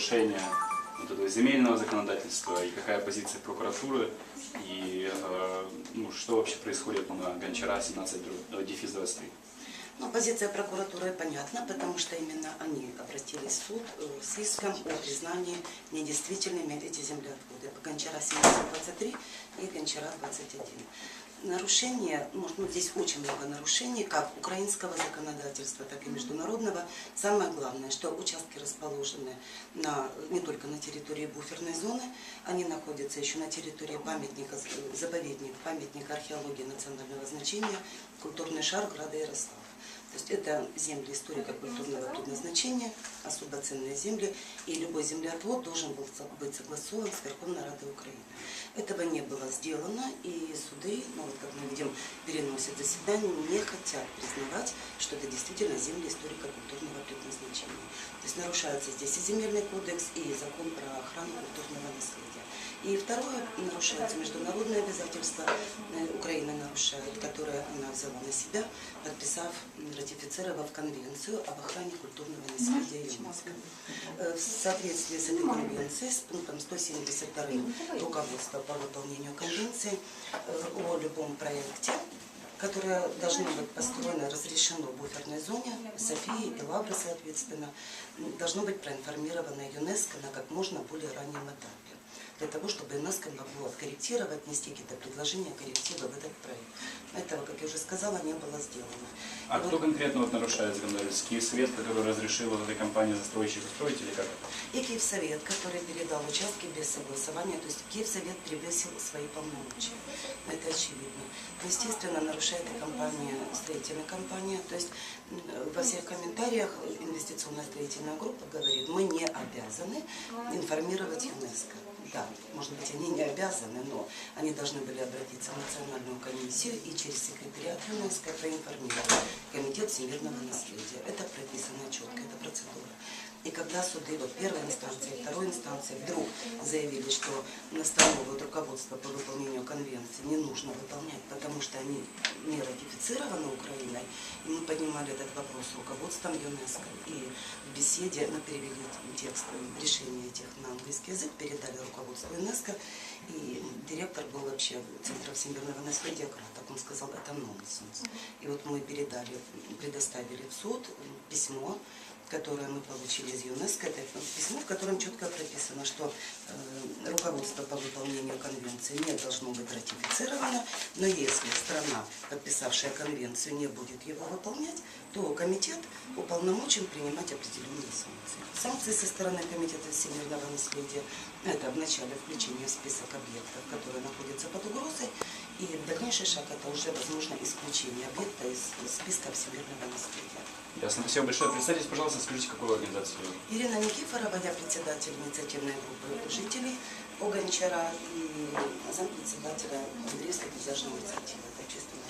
нарушения вот этого земельного законодательства и какая позиция прокуратуры и э, ну, что вообще происходит на Гончара 17 дро- э, дефис 23. Ну, позиция прокуратуры понятна, потому что именно они обратились в суд э, с иском о признании недействительными эти землеотводы Гончара 723 и Гончара 21. Нарушение, может, ну, здесь очень много нарушений, как украинского законодательства, так и международного. Самое главное, что участки расположены на, не только на территории буферной зоны, они находятся еще на территории памятника, э, заповедник, памятник археологии национального значения, культурный шар града Ярослав. То есть это земли историко-культурного предназначения, особо ценные земли, и любой землеотвод должен был быть согласован с Верховной Радой Украины. Этого не было сделано, и суды, ну вот как мы видим, переносят заседания, не хотят признавать, что это действительно земли историко-культурного предназначения. То есть нарушается здесь и земельный кодекс, и закон про охрану культурного наследия. И второе, нарушается международные обязательства, э, Украина нарушает, которые она взяла на себя, подписав, ратифицировав конвенцию об охране культурного наследия ЮНЕСКО. Э, В соответствии с этой конвенцией, с пунктом 172 руководства по выполнению конвенции э, о любом проекте, которое должно быть построено, разрешено в буферной зоне, Софии и Лавры, соответственно, должно быть проинформировано ЮНЕСКО на как можно более раннем этапе для того, чтобы ЮНЕСКО могло откорректировать, внести какие-то предложения, коррективы в этот проект. Этого, как я уже сказала, не было сделано. А И кто вот- конкретно вот нарушает законодательство? Киевсвет, который разрешил вот этой компании застройщику строить или как? И Киевсовет, который передал участки без согласования, то есть Киевсовет превысил свои полномочия. Это очевидно. Естественно, нарушает и компания, строительная компания. То есть во всех комментариях инвестиционная строительная группа говорит, мы не обязаны информировать ЮНЕСКО. Да, может быть, они не обязаны, но они должны были обратиться в национальную комиссию и через секретариат ЮНЕСКО проинформировать Комитет всемирного наследия. Это прописано четко, это процедура. И когда суды, вот первой инстанции, второй инстанции вдруг заявили, что настановы руководства по выполнению конвенции не нужно выполнять, потому что они не ратифицированы Украиной, и мы поднимали этот вопрос с руководством ЮНЕСКО. И в беседе мы перевели текст решения этих на английский язык, передали руководству ЮНЕСКО, и директор был вообще Центра всемирного наследия Краток. Он сказал, это нонсенс. И вот мы передали, предоставили в суд письмо, которое мы получили из ЮНЕСКО, это письмо, в котором четко прописано, что э, руководство по выполнению конвенции не должно быть ратифицировано, но если страна, подписавшая конвенцию, не будет его выполнять, то комитет уполномочен принимать определенные санкции. Санкции со стороны Комитета всемирного наследия – это вначале включение в список объектов, которые находятся под угрозой, и дальнейший шаг – это уже возможно исключение объекта из списка всемирного наследия. Ясно, спасибо большое. Представьтесь, пожалуйста, скажите, какую организацию? Ирина Никифорова, я председатель инициативной группы жителей Оганчара и зампредседателя Андреевской пейзажной инициативы. Это общественная